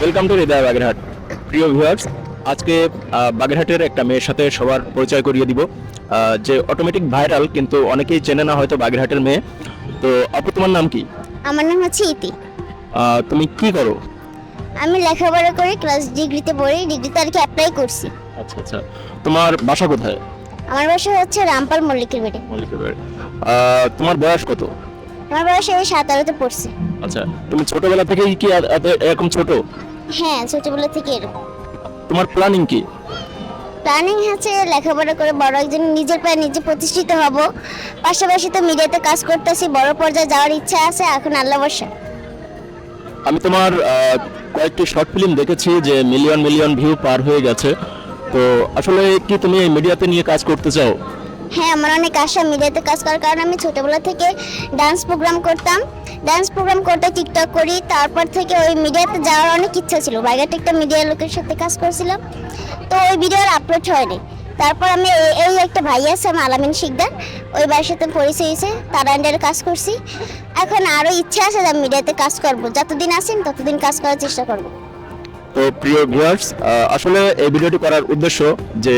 Welcome to হৃদয় বাগেরহাট প্রিয় viewers আজকে বাগেরহাটের একটা মেয়ের সাথে সবার পরিচয় করিয়ে দিব। যে অটোমেটিক ভাইরাল কিন্তু অনেকেই চেনে না হয়তো বাগেরহাটের মেয়ে। তো আপু তোমার নাম কি? আমার নাম হচ্ছে ইতি। তুমি কি করো? আমি লেখাপড়া করি ক্লাস ডিগ্রিতে পড়ি ডিগ্রিতে আর কি অ্যাপ্লাই করছি। আচ্ছা আচ্ছা। তোমার বাসা কোথায়? আমার বাসা হচ্ছে রামপাল মল্লিকের বেটে মল্লিকের বাড়ি। তোমার বয়স কত? আমার বয়স এই সাতারোতে পড়ছে। আচ্ছা তুমি ছোটবেলা থেকেই কি এরকম ছোট? হ্যাঁ ছোটবেলা থেকে এরকম। তোমার প্ল্যানিং কি? প্ল্যানিং হচ্ছে লেখাপড়া করে বড় একজন নিজের পায়ে নিজে প্রতিষ্ঠিত হব। পাশাপাশি তো মিডিয়াতে কাজ করতেছি বড় পর্যায়ে যাওয়ার ইচ্ছা আছে এখন আল্লাহ বর্ষা আমি তোমার কয়েকটি শর্ট ফিল্ম দেখেছি যে মিলিয়ন মিলিয়ন ভিউ পার হয়ে গেছে। তো আসলে কি তুমি এই মিডিয়াতে নিয়ে কাজ করতে চাও? হ্যাঁ আমার অনেক আশা, মিডিয়াতে কাজ করার কারণে আমি ছোটোবেলা থেকে ডান্স প্রোগ্রাম করতাম। ডান্স প্রোগ্রাম করতে টিকটক করি, তারপর থেকে ওই মিডিয়াতে যাওয়ার অনেক ইচ্ছা ছিল। বাইরের একটা মিডিয়ার লোকের সাথে কাজ করছিলাম, তো ওই ভিডিও আপলোড হয়নি। তারপর আমি এই- এই একটা ভাই আছে, আমার আলামিন শিকদার, ওই ভাইয়ের সাথে পরিচয় হয়েছে, তার আন্ডারে কাজ করছি। এখন আরও ইচ্ছা আছে যে আমি মিডিয়াতে কাজ করব। যতদিন আসেন ততদিন কাজ করার চেষ্টা করব। তো প্রিয় ভিউয়ার্স আসলে এই ভিডিওটি করার উদ্দেশ্য যে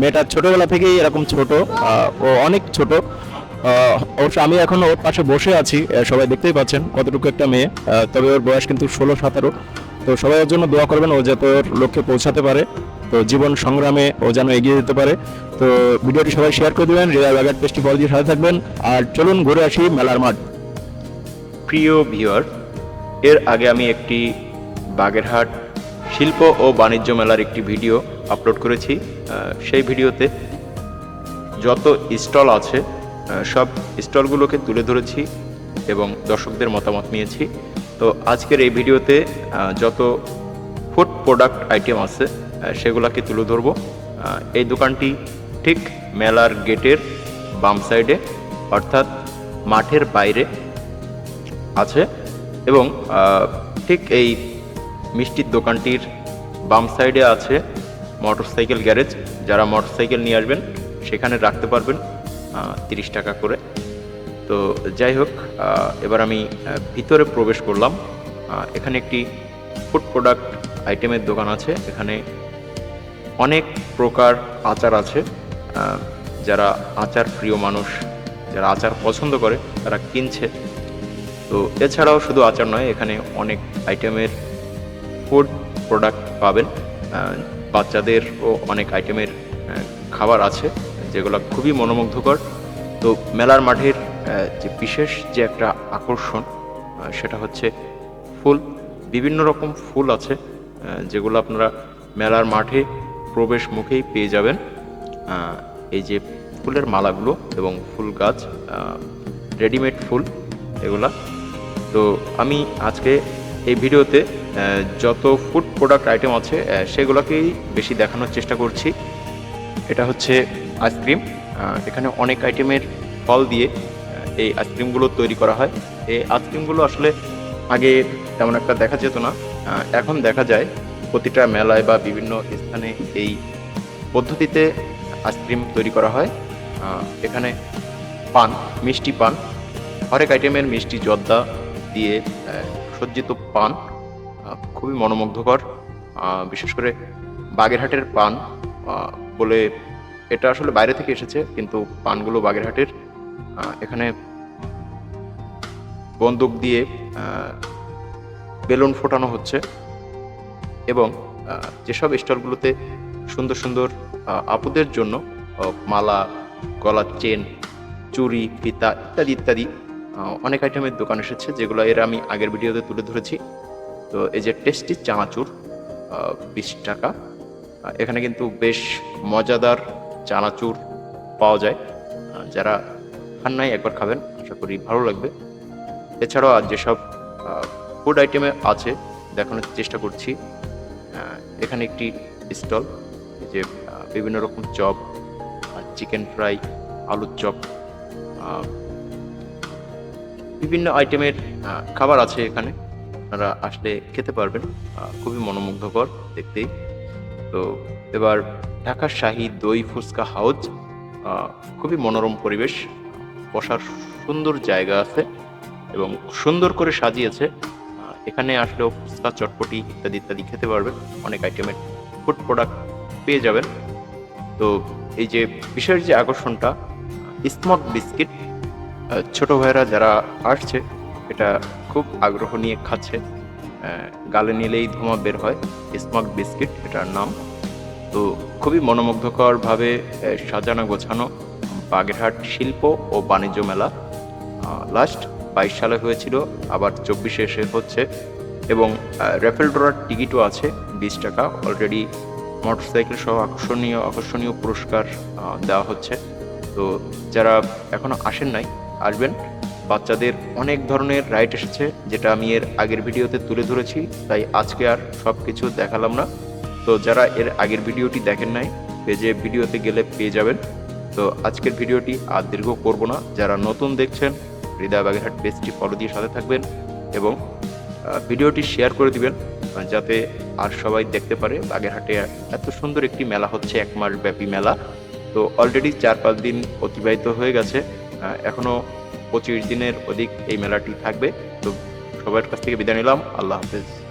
মেয়েটা ছোটবেলা থেকেই এরকম ছোট ও অনেক ছোট। অবশ্য আমি এখন ওর পাশে বসে আছি সবাই দেখতেই পাচ্ছেন কতটুকু একটা মেয়ে। তবে ওর বয়স কিন্তু ষোলো সতেরো। তো সবাই ওর জন্য দোয়া করবেন ও যাতে ওর লক্ষ্যে পৌঁছাতে পারে। তো জীবন সংগ্রামে ও যেন এগিয়ে যেতে পারে। তো ভিডিওটি সবাই শেয়ার করে দেবেন হৃদয় বাগার টেস্টি ফল দিয়ে সাথে থাকবেন। আর চলুন ঘুরে আসি মেলার মাঠ। প্রিয় ভিউয়ার এর আগে আমি একটি বাগেরহাট শিল্প ও বাণিজ্য মেলার একটি ভিডিও আপলোড করেছি। সেই ভিডিওতে যত স্টল আছে সব স্টলগুলোকে তুলে ধরেছি এবং দর্শকদের মতামত নিয়েছি। তো আজকের এই ভিডিওতে যত ফুড প্রোডাক্ট আইটেম আছে সেগুলোকে তুলে ধরবো। এই দোকানটি ঠিক মেলার গেটের বাম সাইডে, অর্থাৎ মাঠের বাইরে আছে এবং ঠিক এই মিষ্টির দোকানটির বাম সাইডে আছে মোটরসাইকেল গ্যারেজ। যারা মোটরসাইকেল নিয়ে আসবেন, সেখানে রাখতে পারবেন তিরিশ টাকা করে। তো যাই হোক এবার আমি ভিতরে প্রবেশ করলাম। এখানে একটি ফুড প্রোডাক্ট আইটেমের দোকান আছে। এখানে অনেক প্রকার আচার আছে। যারা আচার প্রিয় মানুষ, যারা আচার পছন্দ করে, তারা কিনছে। তো এছাড়াও শুধু আচার নয়, এখানে অনেক আইটেমের ফুড প্রোডাক্ট পাবেন। বাচ্চাদেরও অনেক আইটেমের খাবার আছে, যেগুলো খুবই মনোমুগ্ধকর। তো মেলার মাঠের যে বিশেষ যে একটা আকর্ষণ সেটা হচ্ছে ফুল। বিভিন্ন রকম ফুল আছে যেগুলো আপনারা মেলার মাঠে প্রবেশ মুখেই পেয়ে যাবেন। এই যে ফুলের মালাগুলো এবং ফুল গাছ রেডিমেড ফুল, এগুলা। তো আমি আজকে এই ভিডিওতে যত ফুড প্রোডাক্ট আইটেম আছে সেগুলোকেই বেশি দেখানোর চেষ্টা করছি। এটা হচ্ছে আইসক্রিম এখানে অনেক আইটেমের ফল দিয়ে এই আইসক্রিমগুলো তৈরি করা হয়। এই আইসক্রিমগুলো আসলে আগে তেমন একটা দেখা যেত না। এখন দেখা যায় প্রতিটা মেলায় বা বিভিন্ন স্থানে এই পদ্ধতিতে আইসক্রিম তৈরি করা হয়। এখানে পান, মিষ্টি পান। হরেক আইটেমের মিষ্টি, জর্দা দিয়ে সজ্জিত পান খুবই মনোমুগ্ধকর। বিশেষ করে বাগেরহাটের পান বলে এটা আসলে বাইরে থেকে এসেছে, কিন্তু পানগুলো বাগেরহাটের এখানে বন্দুক দিয়ে বেলুন ফোটানো হচ্ছে এবং যেসব স্টলগুলোতে সুন্দর সুন্দর আপুদের জন্য মালা গলার চেন, চুড়ি, ফিতা ইত্যাদি ইত্যাদি অনেক আইটেমের দোকান এসেছে, যেগুলো এর আমি আগের ভিডিওতে তুলে ধরেছি। তো এই যে টেস্টি চানাচুর বিশ টাকা এখানে কিন্তু বেশ মজাদার চানাচুর পাওয়া যায়। যারা খান নাই, একবার খাবেন, আশা করি ভালো লাগবে। এছাড়াও আর যেসব ফুড আইটেমে আছে, দেখানোর চেষ্টা করছি। এখানে একটি স্টল যে বিভিন্ন রকম চপ চিকেন ফ্রাই আলুর চপ বিভিন্ন আইটেমের খাবার আছে এখানে। আপনারা আসলে খেতে পারবেন। খুবই মনোমুগ্ধকর দেখতেই। তো এবার ঢাকার শাহী দই ফুচকা হাউজ খুবই মনোরম পরিবেশ। বসার সুন্দর জায়গা আছে এবং সুন্দর করে সাজিয়েছে। এখানে আসলেও ফুচকা, চটপটি ইত্যাদি ইত্যাদি খেতে পারবেন। অনেক আইটেমের ফুড প্রোডাক্ট পেয়ে যাবেন। তো এই যে বিশেষ যে আকর্ষণটা স্মক বিস্কিট ছোট ভাইরা যারা আসছে, এটা খুব আগ্রহ নিয়ে খাচ্ছে। গালে নিলেই ধোঁয়া বের হয়। স্মক বিস্কিট, এটার নাম। তো খুবই মনোমুগ্ধকরভাবে সাজানো গোছানো বাগেরহাট শিল্প ও বাণিজ্য মেলা। লাস্ট বাইশ সালে হয়েছিল, আবার চব্বিশে এসে হচ্ছে। এবং র্যাফেল ড্রয়ার টিকিটও আছে, বিশ টাকা। অলরেডি মোটরসাইকেল সহ আকর্ষণীয় আকর্ষণীয় পুরস্কার দেওয়া হচ্ছে। তো যারা এখনও আসেন নাই, আসবেন। বাচ্চাদের অনেক ধরনের রাইট এসেছে যেটা আমি এর আগের ভিডিওতে তুলে ধরেছি তাই আজকে আর সব কিছু দেখালাম না। তো যারা এর আগের ভিডিওটি দেখেন নাই পেজে ভিডিওতে গেলে পেয়ে যাবেন। তো আজকের ভিডিওটি আর দীর্ঘ করব না। যারা নতুন দেখছেন হৃদয় বাগেরহাট পেজটি ফলো দিয়ে সাথে থাকবেন এবং ভিডিওটি শেয়ার করে দিবেন যাতে আর সবাই দেখতে পারে বাগেরহাটে এত সুন্দর একটি মেলা হচ্ছে এক মাস ব্যাপী মেলা। তো অলরেডি চার পাঁচ দিন অতিবাহিত হয়ে গেছে আহ, এখনও পঁচিশ দিনের অধিক এই মেলাটি থাকবে। তো সবার কাছ থেকে বিদায় নিলাম। আল্লাহ হাফেজ।